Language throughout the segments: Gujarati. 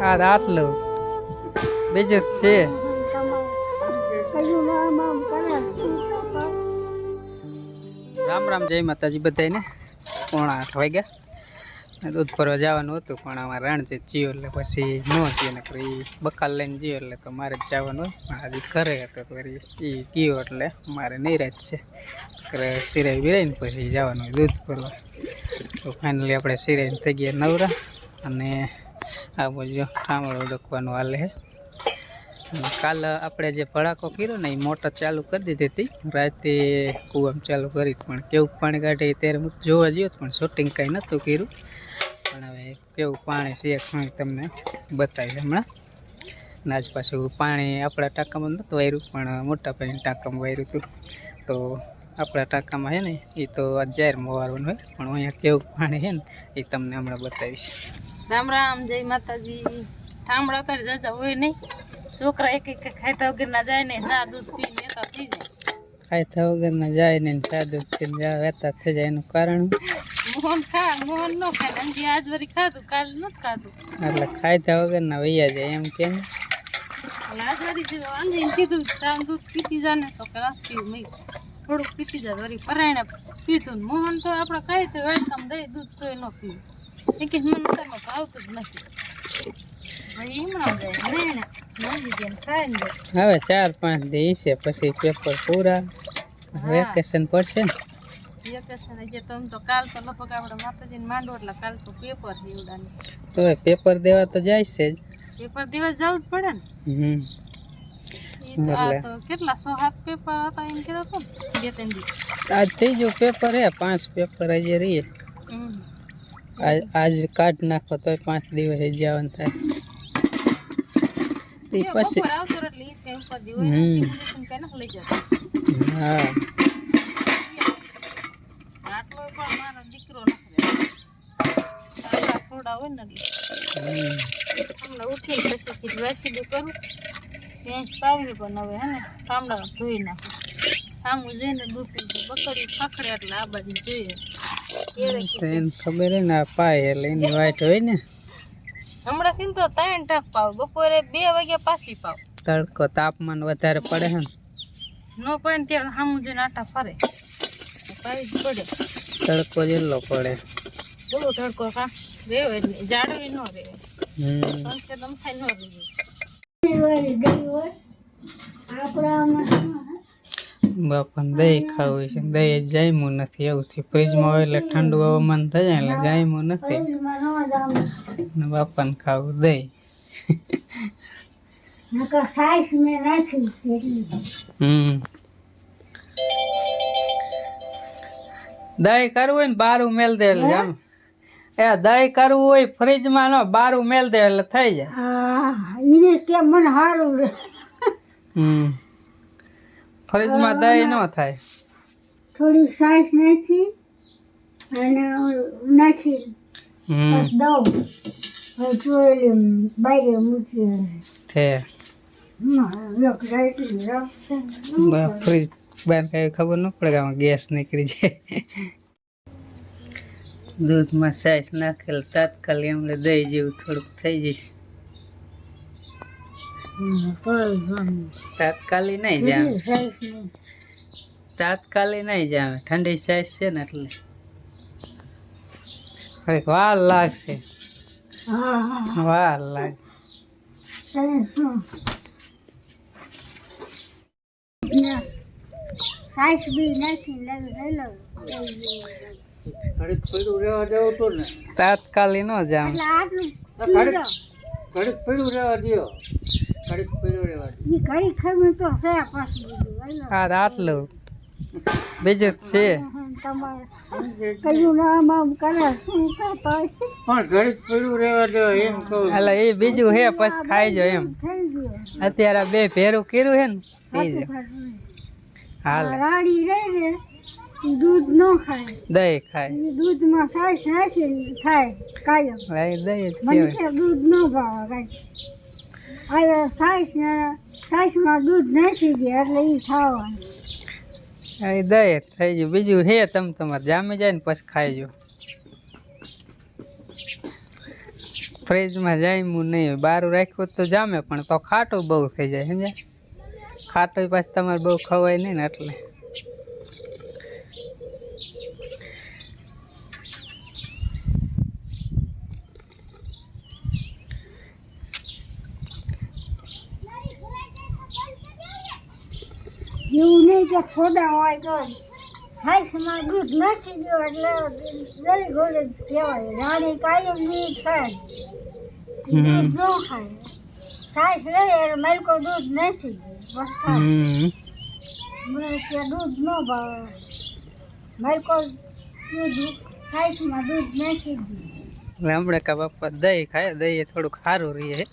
આ તો આટલું. બીજું છે. રામ રામ, જય માતાજી બધાને પોણા આઠ વાગ્યા. દૂધ ભરવા જવાનું હતું, પણ આમાં રણજીત જીવ એટલે પછી ન જીવ ને એ બકાલ લઈને જીવ એટલે તો મારે જ જવાનું હોય. આજે ઘરે હતો, તો એ ગયો એટલે મારે નિરાજ છે. સિરાઈ બિરાઈને પછી જવાનું હોય દૂધ ભરવા. તો ફાઇનલી આપણે સિરાઈને થઈ ગયા નવરા અને આ બોલજો. ઠામડો ડકવાનું હાલે છે કાલ આપણે જે ભડાકો કર્યો ને, એ મોટર ચાલુ કરી દીધી હતી. રાતે કૂવામ ચાલુ કરી પણ કેવું પાણી કાઢે ત્યારે હું જોવા ગયો પણ શૂટિંગ કાંઈ નહોતું કર્યું. પણ હવે કેવું પાણી છે શું તમને બતાવીશ હમણાં. નાજ પાછું પાણી આપણા ટાંકામાં નહોતું વાર્યું પણ મોટા પાણી ટાંકામાં વાયરું હતું. તો આપણા ટાંકામાં છે ને, એ તો જાહેરમાં વારવાનું હોય, પણ અહીંયા કેવું પાણી છે ને, એ તમને હમણાં બતાવીશ. રામ રામ જય માતાજી. ઠામડા કરી જજા હોય નહીં. છોકરા એક એક ખાતા વગર ના જાય ને ચા દૂધ પી લેતા થઈ જાય. ખાયતા વગરના જાય ને દૂધ થઈને જાય વેતા થઈ જાય એનું કારણ મોહન ખા મોહન નો ખાય અંજી આજ વરી ખાધું કાલ નથી ખાધું. એટલે ખાયતા વગરના વૈયા જાય એમ કેમ આજ વરી અંજી કીધું ચા દૂધ પીતી જાય ને તો કે રાત પીવું નહીં. થોડુંક પીતી જાય વરી પરાયણે પીધું ને મોહન તો આપણે ખાય તો વેલકમ દઈ દૂધ તોય ન પીવું. એ કે મને તમે ભાવતું જ નથી. હવે ચાર પાંચ દી છે પછી પેપર પૂરા. વેકેશન પડશે ને? તો આમ તો કાલ તો લગભગ આપણે માતાજીને માંડો એટલે કાલ તો પેપર દેવા તો જાય છે પેપર દિવસ જવું જ પડે ને. કેટલા સો સાત પેપર હતા એમ કીધું બે ત્રણ દી. આજ થઈ ગયું પેપર હે પાંચ પેપર હજી રહીએ. આજ કાઢ નાખો તો પાંચ દિવસ જવાનું થાય. એ પછી ધોઈ નાખું. સામું જઈને દૂધ બકરી ખાખડે એટલે આ બાજુ જોઈએ. એને ખબર ને આ પાય એટલે એની વાઈટ હોય ને. હમણાં થી તો ત્રણ ટાક પાવ બપોરે બે વાગ્યા પાછી પાવ. તડકો તાપમાન વધારે પડે છે ને. ત્યાં સામું જઈને આટા ફરે. જ પડે. તડકો જેટલો પડે. બહુ તડકો કા રેવે જ નહીં ન રેવે હમ. સંસ્કે દમ થાય ન રેવે બાપાને દહીં ખાવું છે. દહીં જામ્યું નથી એવું થયું. ફ્રીજમાં હોય એટલે ઠંડુ હવામાન થઈ જાય એટલે જામ્યું નથી. ને બાપાને ખાવું દહીં. હમ. દહીં કરવું હોય ને બારું મેલ દે એટલે જામ. એ દહીં કરવું હોય ફ્રીજમાં ન બારું મેલ દે એટલે થઈ જાય. હમ. ફ્રીજમાં દહીં ન થાય. થોડીક સાઈઝ નાખી અને નાખી દઉં જોયેલી બારે મૂકી છે. ફ્રીજ બહાર કઈ ખબર ન પડે આમાં ગેસ નીકળી જાય દૂધમાં સાઈસ નાખેલ તાત્કાલિક અમને દહીં જેવું થોડુંક થઈ જઈશ તાત્કાલિક નહીં જામે તાત્કાલિક નહીં જામે ઠંડી સાઈઝ છે ને એટલે. હવે વાર લાગશે. વાર લાગે સાઈઝ બી લો તાત્કાલિક ન જામે રહેવા આટલું ઈ તો છે પાછું તો આટલું બીજું છે. તમારે કયું નામ આમ કરે શું કરતો એટલે એ બીજું હે પછી ખાઈ જો એમ. અત્યારે બે ભેરું કર્યું હે ને એ હાલ. રાડી રહી ને દૂધ ન ખાય. દહીં ખાય. દૂધમાં સાય સાય ખાય કાયમ. દહીં જ દૂધ ન ભાવે કાંઈ. હવે સાઈસ ને, સાઈસમાં દૂધ નાખી દે એટલે એ ખાવાનું. એ દહીં થઈ ગયું. બીજું હે તમે તમારે જામી જાય ને પછી ખાઈ જો ફ્રીજમાં જામ્યું નહીં બારું રાખ્યું તો જામે, પણ તો ખાટું બહુ થઈ જાય, સમજાય? ખાટું પાછું તમારે બહુ ખવાય નહીં ને એટલે. નહીં કે ખોદા હોય તો છાશમાં દૂધ નાખી દો એટલે દલી ગોળે કહેવાય. રાણી કાયમ બી ખાય. દૂધ ન ખાય. છાશ રહે એટલે માલકો દૂધ નાખી દે બસ ખાય દૂધ ન ભાવે. માલકો દૂધ છાશમાં દૂધ નાખી દે. કા બાપા દહીં ખાય. દહીં થોડુંક સારું રહે.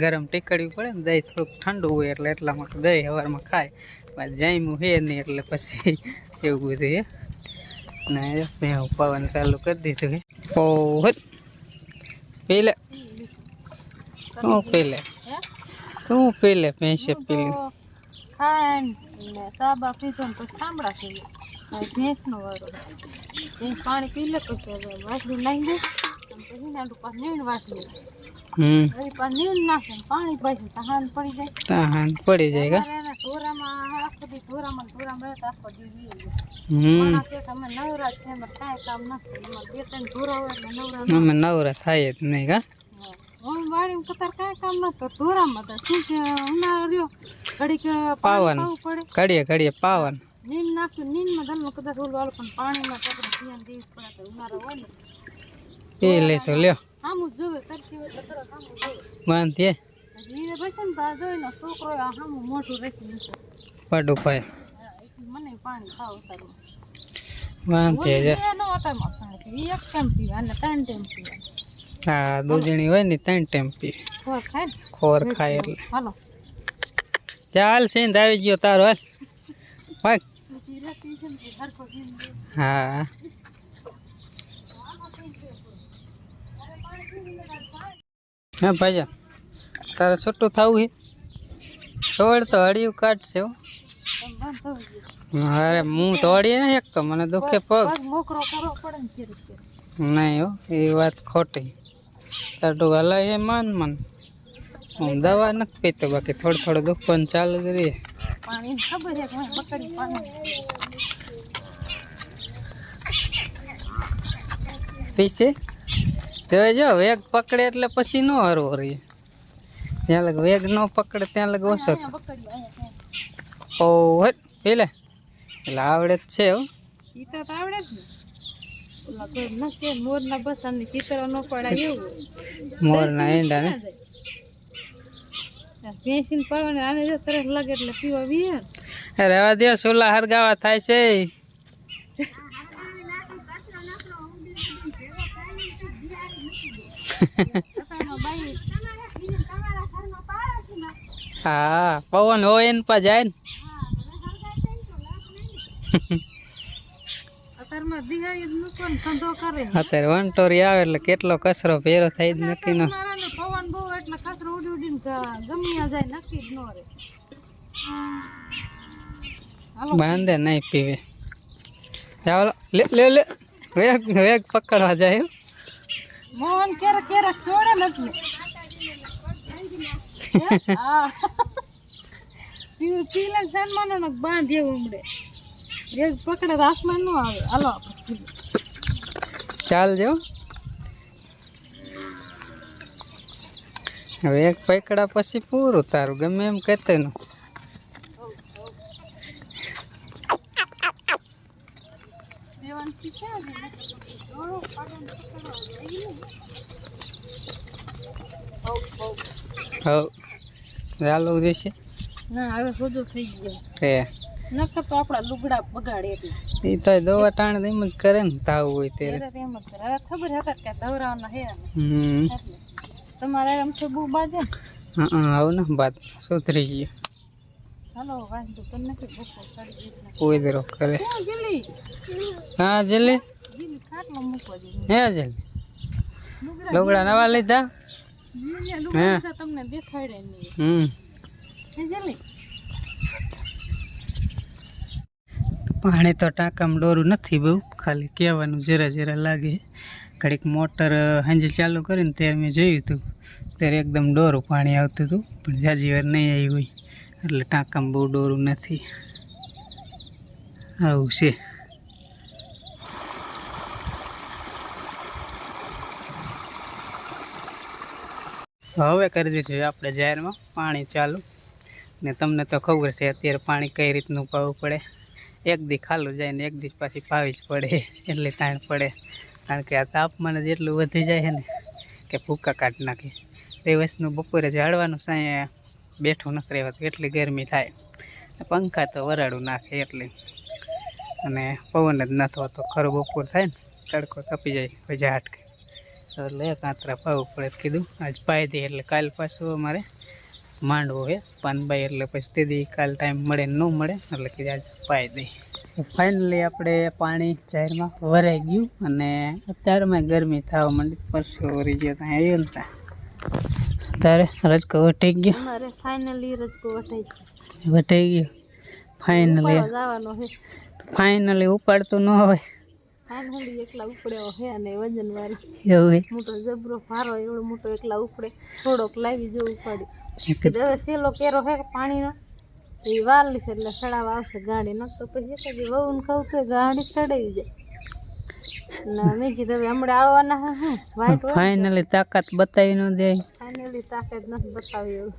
ગરમ ટીકડ્યું પડે ને દહીં થોડુંક ઠંડુ હોય એટલે એટલા માટે દહીં હવારમાં ખાય. જામ્યું હે ને એટલે પછી એવું બધું હે. ને ત્યાં પવન ચાલુ કરી દીધું હે. ઓહ પેલે. તું પી લે તું પી લે ભેંસે પેલી? લે ને સાબા પીધો પછી સાંભળા થઈ ભેંસનો વારો ભેંસ પાણી પી લે પછી વાસળી નાખી દે. પછી નાનું પાછું નીણ વાસળી હમ. પાણી પાછું તહાન પડી જાય. તાહાન પડી જાય કા? એના આખો દી ધોરામાં ને ઢોરામાં રહેતા આખો દી વીએ. કે અમે નવરા છે કાંઈ કામ નથી. અમારે બે ત્રણ ઢોરા હોય એટલે નવરા ન અમે નવરા થાય જ નહીં કા. હું. વાડીમાં કતાર કાંઈ કામ નથી. તો શું કે ઉનાળો રહ્યો ઘડીક પાવાનું. પડે. ઘડીએ ઘડીએ પાવન. નીંદ નાખ્યું નીંદમાં ધનમાં કદાચ ઓલું હાલો પણ પાણીમાં તો ધ્યાન દેવું પડે. તો ઉનાળો હોય ને. એ લે તો લ્યો. સામું જોવે કરતી હોય તો તરત સામું જોવે. પાડું પાય મને પાણી ખાવ પાણી એક અને ત્રણ હા દૂધણી હોય ને ત્રણ પી ખોર ખાય ખોર ખાય એટલે. હાલો. ચાલ સિંધ આવી ગયો તારો હાલ. હા. હા ભાઈ તારે છૂટું થવું છે છોડ તો હળિયું કાઢશે હો. અરે હું તો હળીએ ને એક તો મને દુખે પગ. નહીં હો એ વાત ખોટી. તારું હલાય એ માન મન. હું દવા નથી પીતો બાકી થોડું થોડું દુખવાનું ચાલુ જ રહે. પીસે હું પાણી. જો વેગ પકડે એટલે પછી ન હરવો રહી. જ્યાં લગ વેગ ન પકડે ત્યાં લગ ઓછો ઓ હટ પેલે એટલે આવડે જ છે હો ચિત્ર તો આવડે જ મોર ના બસા ની ભેંસીને પાડવાને આને જો તરસ લાગે એટલે પીવા. એ રહેવા દે સોલા હરગાવા થાય છે બાઈ હા, પવન હોય એન પા જાય ને. અત્યારે વંટોરી આવે એટલે કેટલો કચરો ભેરો થાય જ નક્કી ન. બાંધે નહીં પીવે. લે લે વેગ વેગ પકડવા જાય મોહન ક્યારેક ક્યારેક છોડે નથી. પીલે સન્માનો ને બાંધ એવું ઉમડે એક પકડે આસમાન નો આવે હાલો ચાલ જો હવે એક પકડા પછી પૂરું તારું ગમે એમ કહેતો નું. દેવાન શીખે છે ને. થોડો પાડો ને પકડવા જાય ને. હઉ, હઉ. હવ ચાલુ રહેશે? ના હવે બધું થઈ ગયું. તે નકર તો આપણા લુગડા બગાડે એટલે. એ તો દવા ટાણ એમ જ કરે ને તાવ હોય ત્યારે. ત્યારે એમ જ કરે. હવે ખબર હતા કે દવરાવાના હે. હમ. તમારે એમ છે બહુ બાજે હા આવું ને બાદ સુધરી ગયું. હાલો વાંધો તો નથી બપોર કરી કોઈ દરો કરે. શું હા ખાટલો મૂકવા હે જલ્દી. લુગડા નવા લીધા? તમને દેખાડે નહીં. હમ. પાણી તો ટાંકામાં ડોરું નથી બહુ. ખાલી કહેવાનું જરા જરા લાગે. ઘડીક મોટર સાંજે ચાલુ કરીને ત્યારે મેં જોયું હતું ત્યારે એકદમ ડોરું પાણી આવતું હતું પણ જાજી વાર નહીં આવી હોય. એટલે ટાંકામાં બહુ ડોરું નથી. આવું છે. હવે કરી દીધું આપણે જાહેરમાં પાણી ચાલુ. ને તમને તો ખબર છે અત્યારે પાણી કઈ રીતનું પાવું પડે. એક દી ખાલું જાય ને એક દી પાછી પાવી જ પડે. એટલે તાણ પડે. કારણ કે આ તાપમાન જ એટલું વધી જાય છે ને કે ભૂકા કાઢી નાખે. તે દિવસનું બપોરે ઝાડવાનું સાંયે બેઠું નથી રહેવાતું, એટલી ગરમી થાય. પંખા તો વરાળું નાખે એટલે. અને પવન જ ન થવા તો ખરો બપોર થાય ને તડકો તપી જાય, પછી હાટકે. એટલે એક આંતરા પાવું પડે કીધું. આજ પાઈ દે એટલે કાલ પાછું અમારે માંડવો હે. પાનભાઈ એટલે પછી તે દી કાલ ટાઈમ મળે ન મળે એટલે કીધું આજ પાઈ દઈ ફાઇનલી આપણે પાણી જાહેરમાં વરાઈ ગયું અને અત્યારમાં ગરમી થવા માંડી પરસો વરી ગયો ત્યાં આવ્યો ને ત્યાં તારે રજકો વટાઈ ગયો? અમારે ફાઇનલી રજકો વટાઈ વટાઈ ગયો? ફાઇનલી ફાઇનલી ઉપાડતું ન હોય. ફાઇનલી એકલા ઉપડ્યો છે અને વજન વાળી મોટો જબરો ભારો એવડો મોટો એકલા ઉપડે. થોડોક લાવી ઉપાડી હવે સેલો કેરો છે પાણીનો એ વાલી છે એટલે સડાવા આવશે ગાડી ન તો પછી એક જ વહુ ને કહું તો ગાડી સડાવી જાય. ને મેં કીધું હવે હમણાં આવવાના હા હું વાઈટ ફાઇનલી તાકાત બતાવી ન દે ફાઇનલી તાકાત નથી બતાવી એવું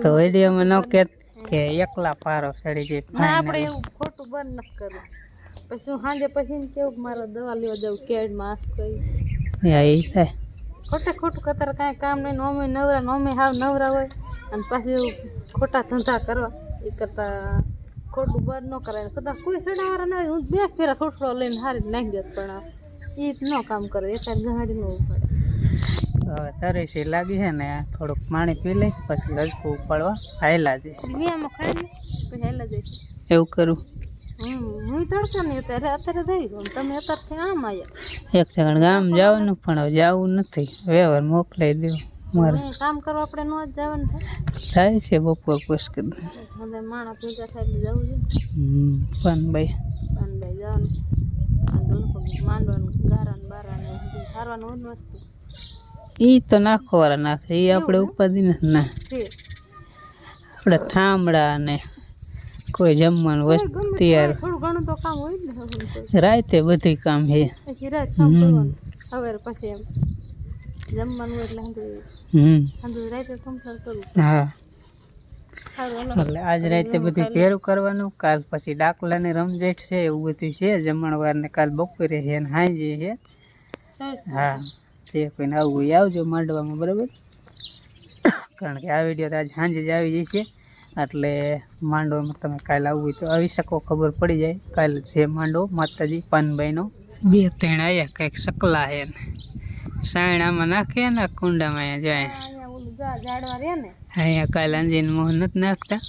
તો વિડીયોમાં ન કે કે એકલા પારો સડી જાય ના આપણે એવું ખોટું બંધ નથી કરવું. પછી હું સાંજે પછી કેવું કે મારે દવા લેવા જવું કેડમાં આસ કરી એ થાય ખોટે ખોટું કતાર કાંઈ કામ નહીં નોમે નવરા નોમે હાવ નવરા હોય અને પાછી ખોટા ધંધા કરવા. એ કરતાં ખોટું બર ન કરાય. કદાચ કોઈ સડાવાળા ના હોય હું બે ફેરા થોડો લઈને હારી નાખી દેત પણ એ જ ન કામ કરે. એકાદ ગાડી ન ઉપાડે. હવે તરેસી લાગી છે ને થોડુંક પાણી પી લઈ પછી લજકું ઉપાડવા. હાયલા છે લે પછી હેલા જઈશ. એવું કરું. હમ. તડકા નહીં અત્યારે અત્યારે જઈ ગયું તમે અત્યારથી આમ આવ્યા એક સેકન્ડ ગામ જવાનું પણ જવું નથી. વ્યવહાર મોકલાઈ દેવું મારે. કામ કરવા આપણે ન જ જવાનું થાય. છે બપોર કદ બધા માણસ ભેગા થાય એટલે જવું છે પણ ભાઈ. પાનભાઈ જવાનું. માંડવાનું ગારાને બારાને જ વસ્તુ. ઈ તો નાખવાળા નાખે. એ આપણે ઉપાધિ ના. આપણે ઠામડા ને કોઈ જમવાનું વસ્તુ તૈયાર. થોડું ઘણું તો કામ હોય ને રાતે બધું કામ. કરવાનું. હવે પછી એમ. જમવાનું એટલે હમ. રાતે કરવું હા. એટલે આજ રાતે બધું ભેરું કરવાનું કાલ પછી ડાકલાની રમઝેટ છે એવું બધું છે. જમણવાર ને કાલ બપોરે છે ને હાંજે છે હા. જે કોઈને આવવું આવજો માંડવામાં બરાબર? કારણ કે આ વીડિયો તો આજ સાંજે જ આવી જશે. એટલે માંડવામાં તમે કાલે આવવું હોય તો આવી શકો ખબર પડી જાય. કાલે છે માંડવો માતાજી પાનભાઈનો. બે ત્રણ આવ્યા કંઈક સકલા ને. સાયણામાં નાખે ને કુંડામાં જાય. અહીંયા કાલે અંજીને મોહન નથી નાખતા.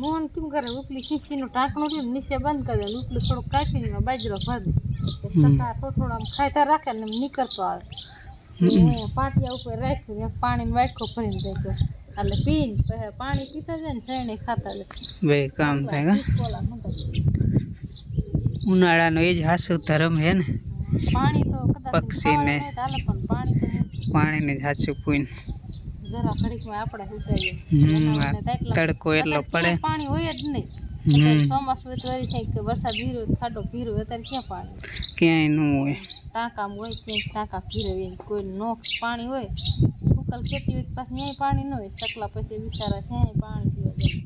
મોહન કેમ કરે? ઉપલી શીશીનું રહ્યું નીચે બંધ કરી દે. ઉપલું થોડુંક કાપીને બાજરો ભરી સકા થોડું રાખે ને નીકળતો આવે. પાટિયા ઉપર રાખીને પાણીનો વાટકો ભરીને દેતો એટલે પીને પછી પાણી પીતા જાય ને શેરણી ખાતા જાય બે કામ થાય. ઉનાળાનો એ જ હાસુ ધર્મ છે ને. પાણી તો કદાચ પક્ષીને. ને પાણીને જ હાસુ પૂઈને. જરા ઘડીકમાં આપણે સુકાઈએ તડકો એટલો પડે. પાણી હોય જ નહીં. ચોમાસું તો વળી થાય કે વરસાદ હોય, ખાડો ભીરો અત્યારે ક્યાં પાણી ક્યાંય ન હોય. ટાંકામાં હોય ક્યાંય ટાંકા હોય કોઈ નો પાણી હોય ઉકલ ખેતી હોય પાસે ન્યાય પાણી ન હોય, સકલા પછી બિચારા ક્યાંય પાણી પીવા જાય